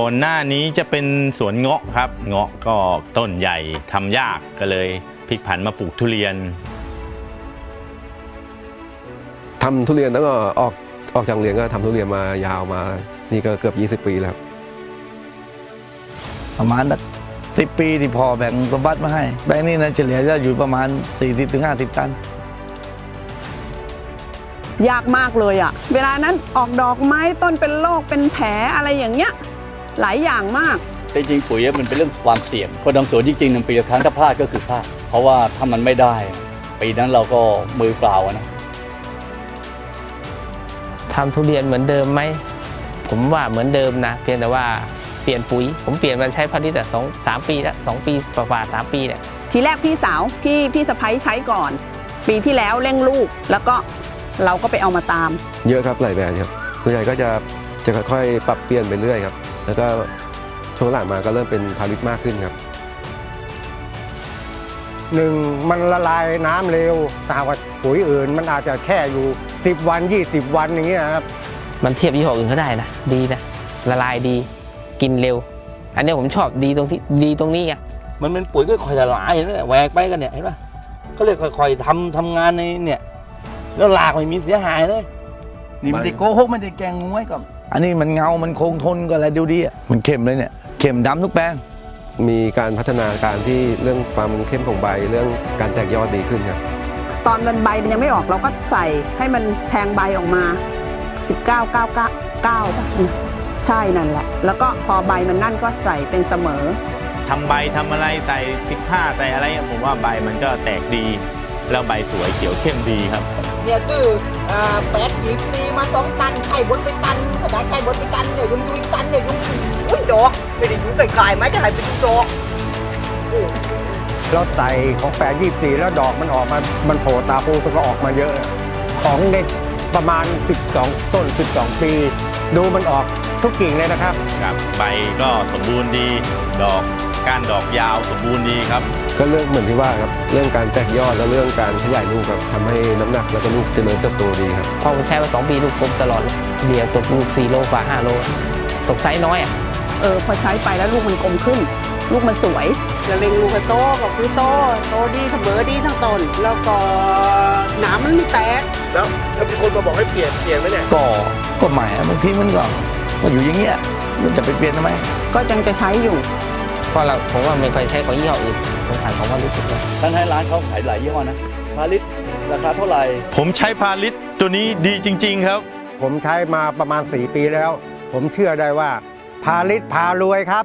ก่อนหน้านี้จะเป็นสวนเงาะครับ เงาะก็ต้นใหญ่ทำยากก็เลยพลิกผันมาปลูกทุเรียนทำทุเรียนแล้วก็ออกออกจากโรงเรียนก็ทำทุเรียนมายาวมา นี่ก็เกือบ20 ปีแล้วครับประมาณสิบปีที่พอแบ่งสมบัติมาให้ แบ่งนี่นะเฉลี่ยจะอยู่ประมาณ 40-50 ตัน ยากมากเลยอะเวลานั้นออกดอกไม้ต้นเป็นโรคเป็นแผลอะไรอย่างเงี้ย หลายอย่างมากแต่จริงๆปุ๋ยมันเป็นเรื่องความเสี่ยง คนทำสวนจริงๆหนึ่งปีละครั้งถ้าพลาดก็คือพลาด เพราะว่าถ้ามันไม่ได้ปีนั้นเราก็มือเปล่าอะนะทำทุเรียนเหมือนเดิมไหม ผมว่าเหมือนเดิมนะ เพียงแต่ว่าเปลี่ยนปุ๋ย ผมเปลี่ยนมาใช้พันธุ์แต่สองสามปีแล้วสองปีกว่าๆสามปีเนี่ยทีแรกพี่สาวพี่พี่สะพ้ยใช้ก่อน ปีที่แล้วเร่งลูกแล้วก็เราก็ไปเอามาตาม เยอะครับหลายแบรนด์ครับส่วนใหญ่ก็จะจะค่อยๆ ปรับเปลี่ยนไปเรื่อยครับ แล้วก็ช่วงหลังมาก็เริ่มเป็นพาริสมากขึ้นครับหนึ่งมันละลายน้ำเร็วแต่หากว่าปุ๋ยอื่น มันอาจจะแช่อยู่ 10 วัน 20 วันอย่างเงี้ยครับมันเทียบยี่ห้ออื่นเขาได้นะดีนะละลายดีกินเร็ว อันนี้ผมชอบดีตรงที่ดีตรงนี้ไงมันเป็นปุ๋ยก็ค่อยละลายนั่นแหละแหวกไปกันเนี่ยเห็นปะเขาเรียกค่อยๆทำทำงานในเนี่ยแล้วลากไม่มีเสียหายเลย นี่มันได้โกหกมันได้แกงงวยกับอันนี้มันเงา มันคงทนก็อะไรดูดีอะมันเข้มเลยเนี่ย เข้มดำทุกแปลง มีการพัฒนาการที่เรื่องความเข้มของใบ เรื่องการแตกยอดดีขึ้นครับ ตอนมันใบมันยังไม่ออกเราก็ใส่ให้มันแทงใบออกมา 19 9 9 9ป่ะใช่นั่นแหละ แล้วก็พอใบมันนั่นก็ใส่เป็นเสมอทำใบทำอะไรใส่พริกผ้าใส่อะไรผมว่าใบมันก็แตกดี แล้วใบสวยเขียวเข้มดีครับ เนี่ยตื้อแปดหยิบซีมาสองตันไข่บดไปตันขนาดไข่บดไปตันเนี่ยยังดูอีกตันเนี่ยยังอุ้ยดอกไม่ได้อยู่ไกลๆไหมจะให้ไปดูดอกเราใส่ของแปดยี่สี่แล้วดอกมันออกมา มันโผล่ตาปูมันก็ออกมาเยอะ ของเด็กประมาณ 12 ต้น 12 ปี ดูมันออกทุกกิ่งเลยนะครับ ครับใบก็สมบูรณ์ดี ดอกก้านดอกยาวสมบูรณ์ดีครับ ก็เรื่องเหมือนที่ว่าครับเรื่องการแตกยอดและเรื่องการขยายลูกครับทำให้น้ำหนักแล้วก็ลูกเจริญเติบโตดีครับ พอผมใช้มาสองปีลูกกลมตลอดเลยเบียร์ตกลูกสี่โลกว่าห้าโลตกไซส์น้อยอะเออพอใช้ไปแล้วลูกมันกลมขึ้น ลูกมันสวย จะเล็งลูกให้โตก็คือโต โตดีเสมอดีทั้งต้นแล้วก็หนามมันไม่แตกก็ก็ใหม่อะบางทีมันก็ก็อยู่อย่างเงี้ยมันจะไปเปลี่ยนทำไม ก็ยังจะใช้อยู่ เพราะเราผมว่าไม่ค่อยใช้ของยี่ห้ออื่นผมขายของว่ารู้สึกว่าท่านให้ร้านเขาขายหลายยี่ห้อนะพาลิตราคาเท่าไหร่ ผมใช้พาลิสตัวนี้ดีจริง ๆ ครับ ผมใช้มาประมาณ 4 ปีแล้ว ผมเชื่อได้ว่าพาลิศพารวยครับ